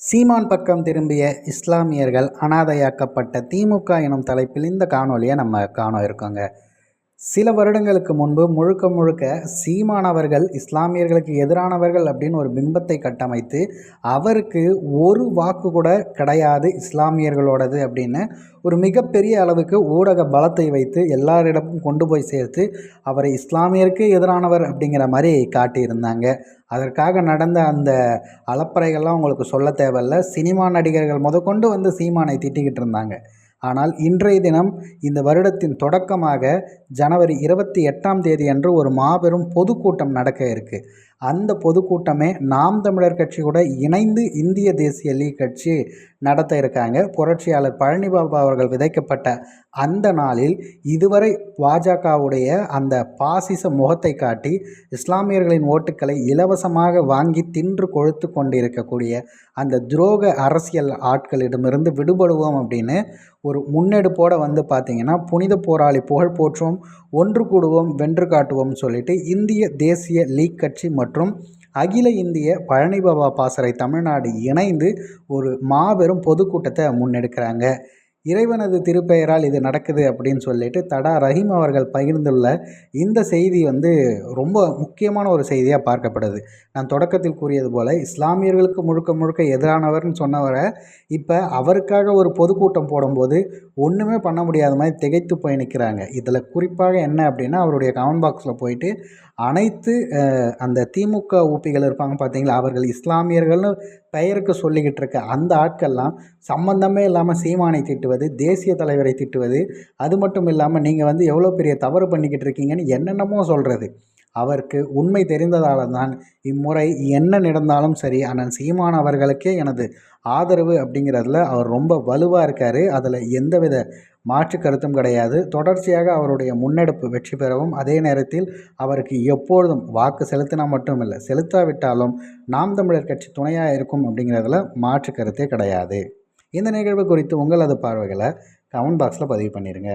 சீமான் பக்கம் திரும்பிய இஸ்லாமியர்கள் அனாதையாக்கப்பட்ட திமுக எனும் தலைப்பில் இந்த காணொலியை நம்ம காண இருக்கோங்க. சில வருடங்களுக்கு முன்பு முழுக்க முழுக்க சீமானவர்கள் இஸ்லாமியர்களுக்கு எதிரானவர்கள் அப்படின்னு ஒரு பிம்பத்தை கட்டமைத்து அவருக்கு ஒரு வாக்கு கூட கிடையாது இஸ்லாமியர்களோடது அப்படின்னு ஒரு மிகப்பெரிய அளவுக்கு ஊடக பலத்தை வைத்து எல்லாரிடமும் கொண்டு போய் சேர்த்து அவரை இஸ்லாமியருக்கு எதிரானவர் அப்படிங்கிற மாதிரி காட்டியிருந்தாங்க. அதற்காக நடந்த அந்த அலப்பறைகள்லாம் உங்களுக்கு சொல்ல தேவையில்ல. சினிமா நடிகர்கள் முதற்கொண்டு வந்து சீமானை திட்டிக்கிட்டு இருந்தாங்க. ஆனால் இன்றைய தினம் இந்த வருடத்தின் தொடக்கமாக ஜனவரி இருபத்தி எட்டாம் தேதி அன்று ஒரு மாபெரும் பொதுக்கூட்டம் நடக்க இருக்குது அந்த பொதுக்கூட்டமே நாம் தமிழர் கட்சி கூட இணைந்து இந்திய தேசிய லீக் கட்சி நடத்த இருக்காங்க. புரட்சியாளர் பழனிபாபா அவர்கள் விதைக்கப்பட்ட அந்த நாளில் இதுவரை பாஜகவுடைய அந்த பாசிச முகத்தை காட்டி இஸ்லாமியர்களின் ஓட்டுக்களை இலவசமாக வாங்கி தின்று கொழுத்து கொண்டிருக்கக்கூடிய அந்த துரோக அரசியல் ஆட்களிடமிருந்து விடுபடுவோம் அப்படின்னு ஒரு முன்னெடுப்போடு வந்து பார்த்திங்கன்னா புனித போராளி புகழ் மற்றும் ஒன்று கூடுவோம் வென்று காட்டுவோம் சொல்லிட்டு இந்திய தேசிய லீக் கட்சி மற்றும் அகில இந்திய பழனிபாபா பாசறை தமிழ்நாடு இணைந்து ஒரு மாபெரும் பொதுக்கூட்டத்தை முன்னெடுக்கிறாங்க. இறைவனது திருப்பெயரால் இது நடக்குது அப்படின்னு சொல்லிட்டு தடா ரஹீம் அவர்கள் பகிர்ந்துள்ள இந்த செய்தி வந்து ரொம்ப முக்கியமான ஒரு செய்தியாக பார்க்கப்படுது. நான் தொடக்கத்தில் கூறியது போல் இஸ்லாமியர்களுக்கு முழுக்க முழுக்க எதிரானவர்னு சொன்னவரை இப்போ அவருக்காக ஒரு பொதுக்கூட்டம் போடும்போது ஒன்றுமே பண்ண முடியாத மாதிரி திகைத்து போய் நிற்கிறாங்க இதில் குறிப்பாக என்ன அப்படின்னா அவருடைய கமெண்ட் பாக்ஸில் போயிட்டு அனைத்து அந்த திமுக ஊப்பிகள் இருப்பாங்க பார்த்தீங்களா? அவர்கள் இஸ்லாமியர்கள்னு பெயருக்கு சொல்லிக்கிட்டு இருக்க அந்த ஆட்கள்லாம் சம்பந்தமே இல்லாமல் சீமானை திட்டுவது தேசிய தலைவரை திட்டுவது அது மட்டும் இல்லாமல் நீங்கள் வந்து எவ்வளோ பெரிய தவறு பண்ணிக்கிட்டு இருக்கீங்கன்னு என்னென்னமோ சொல்கிறது அவருக்கு உண்மை தெரிந்ததால் தான் இம்முறை என்ன நடந்தாலும் சரி அண்ணன் சீமான் அவர்களுக்கே எனது ஆதரவு அப்படிங்கிறதுல அவர் ரொம்ப வலுவாக இருக்கார். அதில் எந்தவித மாற்று கருத்தும் கிடையாது. தொடர்ச்சியாக அவருடைய முன்னெடுப்பு வெற்றி பெறவும் அதே நேரத்தில் அவருக்கு எப்பொழுதும் வாக்கு செலுத்தினா மட்டும் இல்லை செலுத்தாவிட்டாலும் நாம் தமிழர் கட்சி துணையாக இருக்கும் அப்படிங்கிறதுல மாற்று கருத்தே கிடையாது. இந்த நிகழ்வு குறித்து உங்களது பார்வைகளை கமெண்ட் பாக்ஸில் பதிவு பண்ணிடுங்க